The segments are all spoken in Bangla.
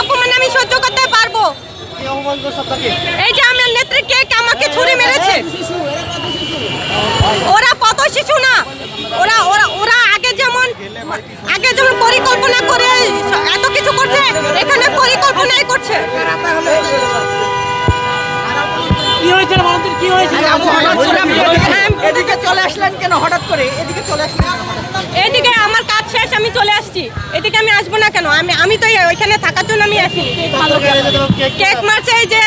অপমান আমি সহ্য করতে পারব। এই যে আমার নেত্রী কে আমাকে ছুরি মেরেছে? ওরা কত শিশু না? ওরা ওরা ওরা আগে যেমন আগে যেমন পরিকল্পনা করে এত কিছু করছে এখানে পরিকল্পনাই করছে। হ্যাঁ। এদিকে চলে আসলেন কেন? হঠাৎ করে এদিকে চলে আসলেন এদিকে কেন? আমি আমি তো ওইখানে থাকার জন্য আমি আসিনি কেক মারছে এই যে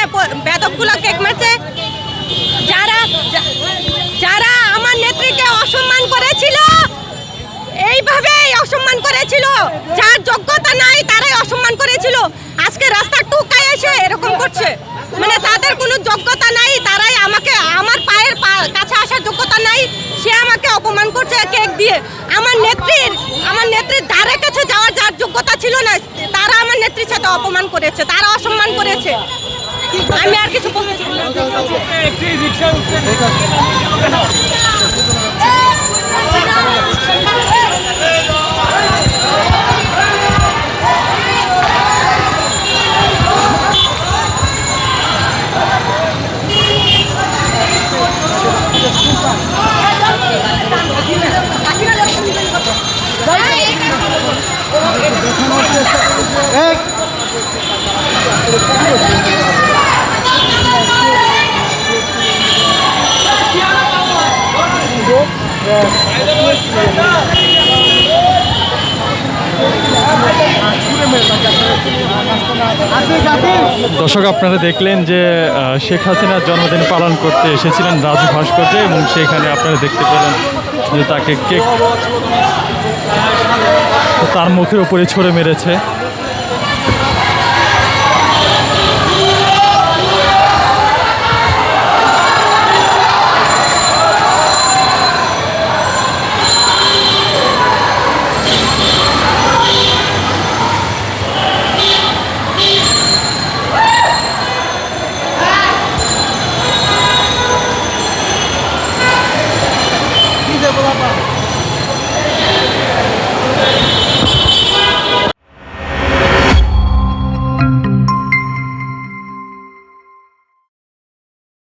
বেদকগুলো কেক মারছে। যারা যারা আমার নেত্রীকে অসম্মান করেছিল, এইভাবেই অসম্মান করেছিল। যার যোগ্যতা নাই, তারাই অসম্মান করেছিল। আজকে রাস্তা টুকায় এসে এরকম করছে। মানে তাদের কোনো যোগ্যতা নাই, তারাই আমাকে, আমার পায়ের কাছে আসার যোগ্যতা নাই, সে অপমান করছে কেক দিয়ে। আমার নেত্রীর আমার নেত্রীর ধারে কাছে যাওয়ার যার যোগ্যতা ছিল না তারা আমার নেত্রীর সাথে অপমান করেছে তারা অসম্মান করেছে। আমি আর কিছু বলতে চাই না। দর্শক, আপনারা দেখলেন যে শেখ হাসিনার জন্মদিন পালন করতে এসেছিলেন রাজু ভাস্কর্যে এবং সেখানে আপনারা দেখতে পেলেন যে তাকে কেক তার মুখের উপরে ছড়ে মেরেছে। বাবা